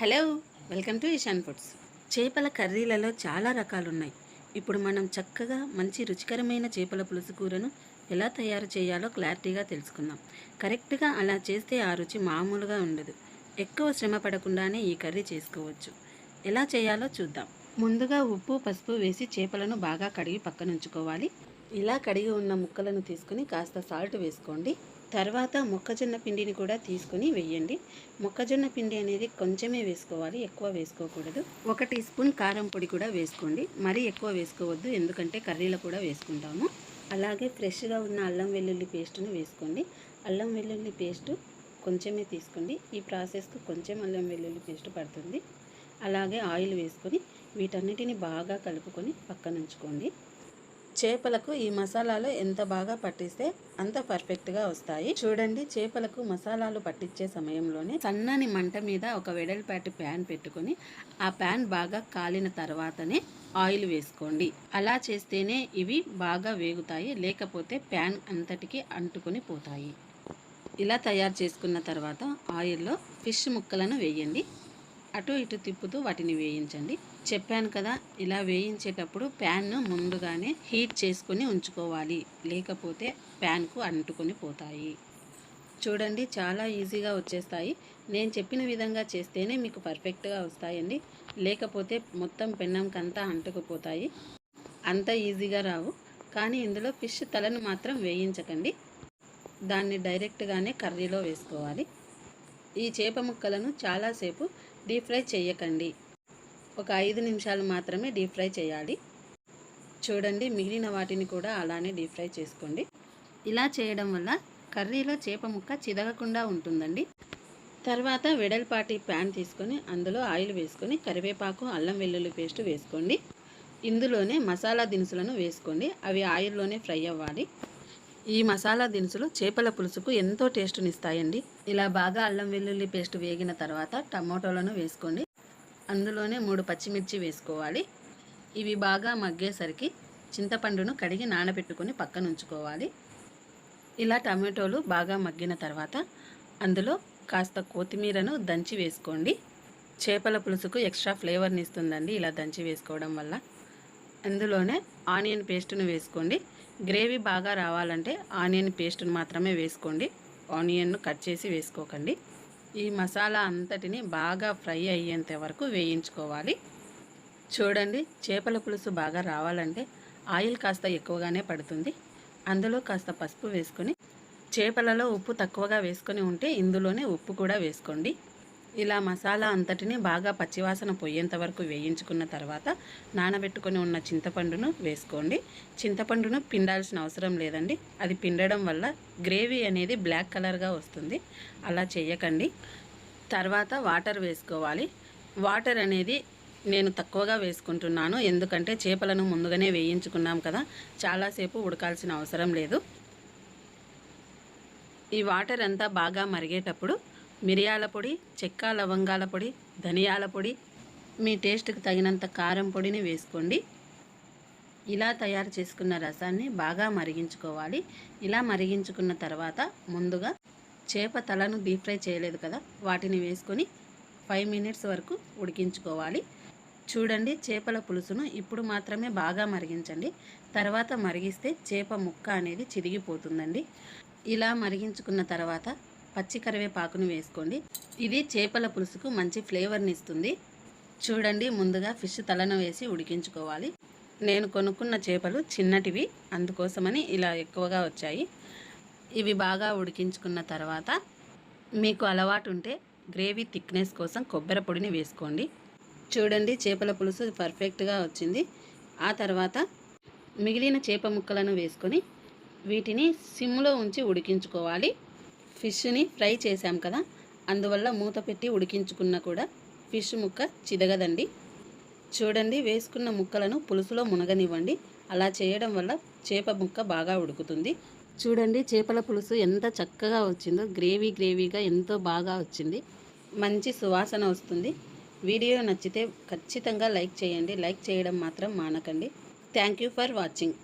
Hello welcome to Ishan foods. చేపల కర్రీలలో చాలా రకాలు ఉన్నాయి ఇప్పుడు మనం చక్కగా మంచి రుచికరమైన చేపల పులుసు కూరను ఎలా తయారు చేయాలో క్లారిటీగా తెలుసుకుందాం. కరెక్ట్గా అలా చేస్తే ఆ రుచి మామూలుగా ఉండదు. ఎక్కువ శ్రమ పడకుండానే ఈ కర్రీ చేసుకోవచ్చు. ఎలా చేయాలో చూద్దాం. ముందుగా ఉప్పు పసుపు వేసి చేపలను బాగా కడిగి పక్కనుంచుకోవాలి. ఇలా కడిగి ఉన్న ముక్కలను తీసుకుని కాస్త సాల్ట్ వేసుకోండి. తర్వాత మొక్కజొన్న పిండిని కూడా తీసుకుని వేయండి. మొక్కజొన్న పిండి అనేది కొంచెమే వేసుకోవాలి ఎక్కువ వేసుకోకూడదు. ఒక టీ స్పూన్ కారం పొడి కూడా వేసుకోండి. మరీ ఎక్కువ వేసుకోవద్దు ఎందుకంటే కర్రీలో కూడా వేసుకుంటాము. అలాగే ఫ్రెష్గా ఉన్న అల్లం వెల్లుల్లి పేస్టును వేసుకోండి. అల్లం వెల్లుల్లి పేస్టు కొంచెమే తీసుకోండి. ఈ ప్రాసెస్కు కొంచెం అల్లం వెల్లుల్లి పేస్ట్ పడుతుంది. అలాగే ఆయిల్ వేసుకొని వీటన్నిటిని బాగా కలుపుకొని పక్కన ఉంచుకోండి చేపలకు ఈ మసాలాలు ఎంత బాగా పట్టిస్తే అంత పర్ఫెక్ట్గా వస్తాయి. చూడండి చేపలకు మసాలాలు పట్టించే సమయంలోనే సన్నని మంట మీద ఒక వెడల్పాటి ప్యాన్ పెట్టుకొని ఆ ప్యాన్ బాగా కాలిన తర్వాతనే ఆయిల్ వేసుకోండి. అలా చేస్తేనే ఇవి బాగా వేగుతాయి లేకపోతే ప్యాన్ అంతటికి అంటుకొని పోతాయి. ఇలా తయారు చేసుకున్న తర్వాత ఆయిల్లో ఫిష్ ముక్కలను వేయండి. అటు ఇటు తిప్పుతూ వాటిని వేయించండి. చెప్పాను కదా ఇలా వేయించేటప్పుడు ప్యాన్ను ముందుగానే హీట్ చేసుకొని ఉంచుకోవాలి. లేకపోతే ప్యాన్కు అంటుకొని పోతాయి. చూడండి చాలా ఈజీగా వచ్చేస్తాయి. నేను చెప్పిన విధంగా చేస్తేనే మీకు పర్ఫెక్ట్గా వస్తాయండి. లేకపోతే మొత్తం పెన్నంకంతా అంటుకుపోతాయి. అంత ఈజీగా రావు. కానీ ఇందులో ఫిష్ తలను మాత్రం వేయించకండి. దాన్ని డైరెక్ట్గానే కర్రీలో వేసుకోవాలి. ఈ చేప ముక్కలను చాలాసేపు డీప్ ఫ్రై చేయకండి ఒక ఐదు నిమిషాలు మాత్రమే డీప్ ఫ్రై చేయాలి. చూడండి మిగిలిన వాటిని కూడా అలానే డీప్ ఫ్రై చేసుకోండి. ఇలా చేయడం వల్ల కర్రీలో చేప ముక్క చిదగకుండా ఉంటుందండి. తర్వాత వెడల్పాటి ప్యాన్ తీసుకొని అందులో ఆయిల్ వేసుకొని కరివేపాకు అల్లం వెల్లుల్లి పేస్ట్ వేసుకోండి. ఇందులోనే మసాలా దినుసులను వేసుకోండి. అవి ఆయిల్లోనే ఫ్రై అవ్వాలి. ఈ మసాలా దినుసులు చేపల పులుసుకు ఎంతో టేస్టునిస్తాయండి. ఇలా బాగా అల్లం వెల్లుల్లి పేస్ట్ వేగిన తర్వాత టమాటోలను వేసుకోండి. అందులోనే మూడు పచ్చిమిర్చి వేసుకోవాలి. ఇవి బాగా మగ్గేసరికి చింతపండును కడిగి నానబెట్టుకొని పక్కన ఉంచుకోవాలి ఇలా టమాటోలు బాగా మగ్గిన తర్వాత అందులో కాస్త కొత్తిమీరను దంచి వేసుకోండి. చేపల పులుసుకు ఎక్స్ట్రా ఫ్లేవర్ని ఇస్తుందండి ఇలా దంచి వేసుకోవడం వల్ల. అందులోనే ఆనియన్ పేస్ట్ను వేసుకోండి. గ్రేవీ బాగా రావాలంటే ఆనియన్ పేస్ట్ను మాత్రమే వేసుకోండి. ఆనియన్ను కట్ చేసి వేసుకోకండి. ఈ మసాలా అంతటిని బాగా ఫ్రై అయ్యేంత వరకు వేయించుకోవాలి. చూడండి చేపల పులుసు బాగా రావాలంటే ఆయిల్ కాస్త ఎక్కువగానే పడుతుంది. అందులో కాస్త పసుపు వేసుకొని చేపలలో ఉప్పు తక్కువగా వేసుకొని ఉంటే ఇందులోనే ఉప్పు కూడా వేసుకోండి. ఇలా మసాలా అంతటిని బాగా పచ్చివాసన పోయేంత వరకు వేయించుకున్న తర్వాత నానబెట్టుకొని ఉన్న చింతపండును వేసుకోండి. చింతపండును పిండాల్సిన అవసరం లేదండి. అది పిండడం వల్ల గ్రేవీ అనేది బ్లాక్ కలర్గా వస్తుంది. అలా చేయకండి. తర్వాత వాటర్ వేసుకోవాలి. వాటర్ అనేది నేను తక్కువగా వేసుకుంటున్నాను. ఎందుకంటే చేపలను ముందుగానే వేయించుకున్నాం కదా. చాలాసేపు ఉడకాల్సిన అవసరం లేదు. ఈ వాటర్ అంతా బాగా మరిగేటప్పుడు మిరియాల పొడి చెక్క లవంగాల పొడి ధనియాల పొడి మీ టేస్ట్కి తగినంత కారం పొడిని వేసుకోండి. ఇలా తయారు చేసుకున్న రసాన్ని బాగా మరిగించుకోవాలి. ఇలా మరిగించుకున్న తర్వాత ముందుగా చేప తలను డీప్ ఫ్రై చేయలేదు కదా వాటిని వేసుకొని ఫైవ్ మినిట్స్ వరకు ఉడికించుకోవాలి. చూడండి చేపల పులుసును ఇప్పుడు మాత్రమే బాగా మరిగించండి. తర్వాత మరిగిస్తే చేప ముక్క అనేది చిరిగిపోతుందండి. ఇలా మరిగించుకున్న తర్వాత పచ్చి కరివేపాకును వేసుకోండి. ఇది చేపల పులుసుకు మంచి ఫ్లేవర్ని ఇస్తుంది. చూడండి ముందుగా ఫిష్ తలను వేసి ఉడికించుకోవాలి. నేను కొనుక్కున్న చేపలు చిన్నటివి అందుకోసమని ఇలా ఎక్కువగా వచ్చాయి. ఇవి బాగా ఉడికించుకున్న తర్వాత మీకు అలవాటు ఉంటే గ్రేవీ థిక్నెస్ కోసం కొబ్బరి పొడిని వేసుకోండి. చూడండి చేపల పులుసు పర్ఫెక్ట్గా వచ్చింది. ఆ తర్వాత మిగిలిన చేప ముక్కలను వేసుకొని వీటిని సిమ్లో ఉంచి ఉడికించుకోవాలి. ఫిష్ని ఫ్రై చేసాం కదా అందువల్ల మూత పెట్టి ఉడికించుకున్న కూడా ఫిష్ ముక్క చిదగదండి. చూడండి వేసుకున్న ముక్కలను పులుసులో మునగనివ్వండి. అలా చేయడం వల్ల చేప ముక్క బాగా ఉడుకుతుంది. చూడండి చేపల పులుసు ఎంత చక్కగా వచ్చిందో గ్రేవీ గ్రేవీగా ఎంతో బాగా వచ్చింది. మంచి సువాసన వస్తుంది. వీడియో నచ్చితే ఖచ్చితంగా లైక్ చేయండి. లైక్ చేయడం మాత్రం మానకండి. Thank you for watching.